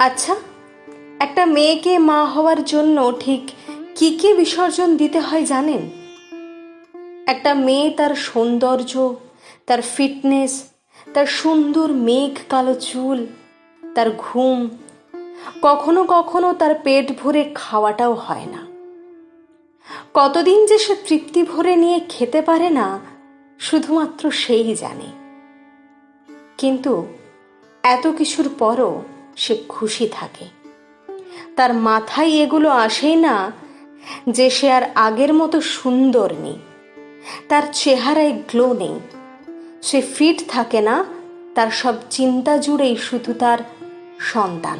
আচ্ছা একটা মেয়েকে মা হওয়ার জন্য ঠিক কি কি বিসর্জন দিতে হয় জানেন? একটা মেয়ে তার সৌন্দর্য, তার ফিটনেস, তার সুন্দর মেঘ কালো চুল, তার ঘুম, কখনো কখনো তার পেট ভরে খাওয়াটাও হয় না। কতদিন যে সে তৃপ্তি ভরে নিয়ে খেতে পারে না, শুধুমাত্র সেই জানে। কিন্তু এত কিছুর পরও সে খুশি থাকে। তার মাথায় এগুলো আসেই না যে সে আর আগের মতো সুন্দর নেই। তার চেহারায় গ্লো নেই। সে ফিট থাকে না, তার সব চিন্তা জুড়েই শুধু তার সন্তান।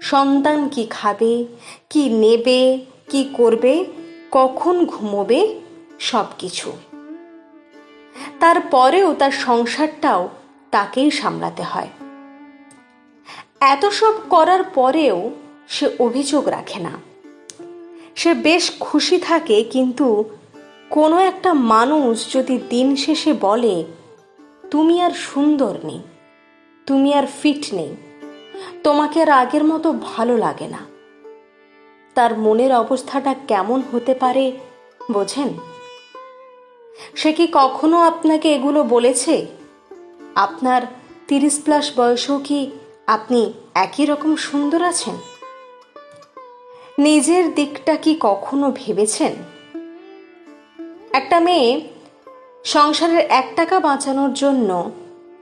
সন্তান কি খাবে, কি নেবে, কি করবে, কখন ঘুমোবে সব কিছু তারপরেও তার সংসারটাও তাকেই সামলাতে হয়। এত সব করার পরেও সে অভিযোগ রাখে না। সে বেশ খুশি থাকে, কিন্তু কোনো একটা মানুষ যদি দিন শেষে বলে, তুমি আর সুন্দর নেই, তুমি আর ফিট নেই, তোমাকে আর আগের মতো ভালো লাগে না। তার মনের অবস্থাটা কেমন হতে পারে, বোঝেন? সে কি কখনো আপনাকে এগুলো বলেছে? আপনার তিরিশ প্লাস বয়সেও কি আপনি একই রকম সুন্দর আছেন? নিজের দিকটা কি কখনো ভেবেছেন? একটা মেয়ে সংসারের এক টাকা বাঁচানোর জন্য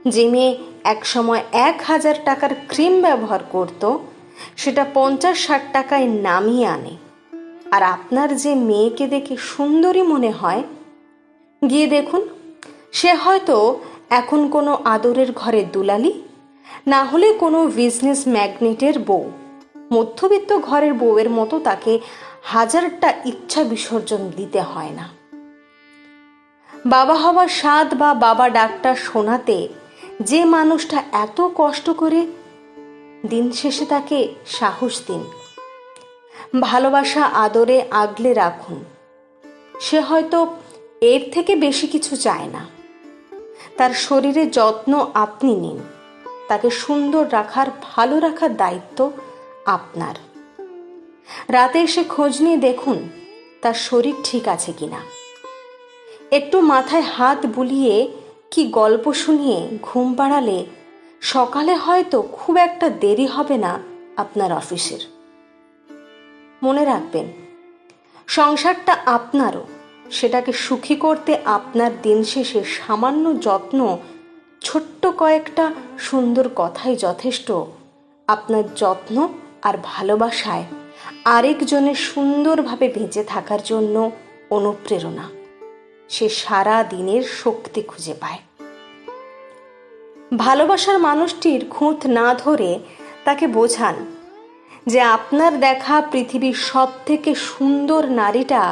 যে মেয়ে এক সময় এক হাজার টাকার ক্রিম ব্যবহার করত, সেটা পঞ্চাশ ষাট টাকায় নামিয়ে আনে। আর আপনার যে মেয়েকে দেখে সুন্দরী মনে হয়, গিয়ে দেখুন, সে হয়তো এখন কোনো আদরের ঘরে দুলালি না হলে কোনো বিজনেস ম্যাগনেটের বউ। মধ্যবিত্ত ঘরের বউয়ের মতো তাকে হাজারটা ইচ্ছা বিসর্জন দিতে হয় না। বাবা হওয়ার স্বাদ বা বাবা ডাক্তার শোনাতে যে মানুষটা এত কষ্ট করে দিন শেষে তাকে সাহস দিন। ভালোবাসা আদরে আগলে রাখুন। সে হয়তো এর থেকে বেশি কিছু চায় না। তার শরীরে যত্ন আপনি নিন। তাকে সুন্দর রাখার, ভালো রাখার দায়িত্ব আপনার। রাতে এসে খোঁজ নিয়ে দেখুন তার শরীর ঠিক আছে কিনা। একটু মাথায় হাত বুলিয়ে কি গল্প শুনিয়ে ঘুম পাড়ালে সকালে হয়তো খুব একটা দেরি হবে না আপনার অফিসের। মনে রাখবেন, সংসারটা আপনারও, সেটাকে সুখী করতে আপনার দিন শেষে সামান্য যত্ন ছোট্ট কয়েকটা সুন্দর কথাই যথেষ্ট। আপনার যত্ন আর ভালোবাসায় আরেকজনের সুন্দরভাবে বেঁচে থাকার জন্য অনুপ্রেরণা। সে সারা দিনের শক্তি খুঁজে পায়। ভালোবাসার মানুষটির খুঁত না ধরে তাকে বোঝান যে আপনার দেখা পৃথিবীর সব থেকে সুন্দর নারীটা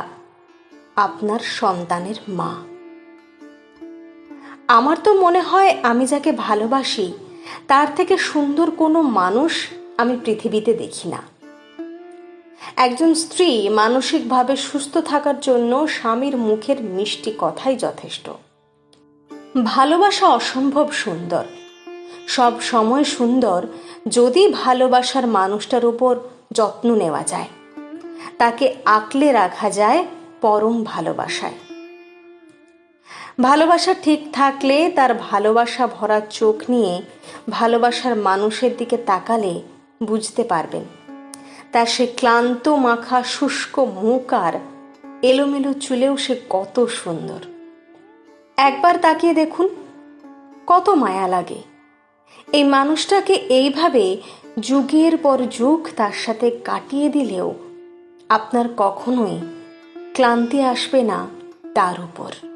আপনার সন্তানের মা। আমার তো মনে হয় আমি যাকে ভালোবাসি, তার থেকে সুন্দর কোনো মানুষ আমি পৃথিবীতে দেখি না। একজন স্ত্রী মানসিকভাবে সুস্থ থাকার জন্য স্বামীর মুখের মিষ্টি কথাই যথেষ্ট। ভালোবাসা অসম্ভব সুন্দর। সব সময় সুন্দর যদি ভালোবাসার মানুষটার উপর যত্ন নেওয়া যায়। তাকে আঁকলে রাখা যায় পরম ভালোবাসায়। ভালোবাসা ঠিক থাকলে তার ভালোবাসা ভরা চোখ নিয়ে ভালোবাসার মানুষের দিকে তাকালে বুঝতে পারবেন। তার সে ক্লান্ত মাখা শুষ্ক মুখ আর এলোমেলো চুলেও সে কত সুন্দর। একবার তাকিয়ে দেখুন, কত মায়া লাগে। এই মানুষটাকে এইভাবে যুগের পর যুগ তার সাথে কাটিয়ে দিলেও আপনার কখনোই ক্লান্তি আসবে না তার উপর।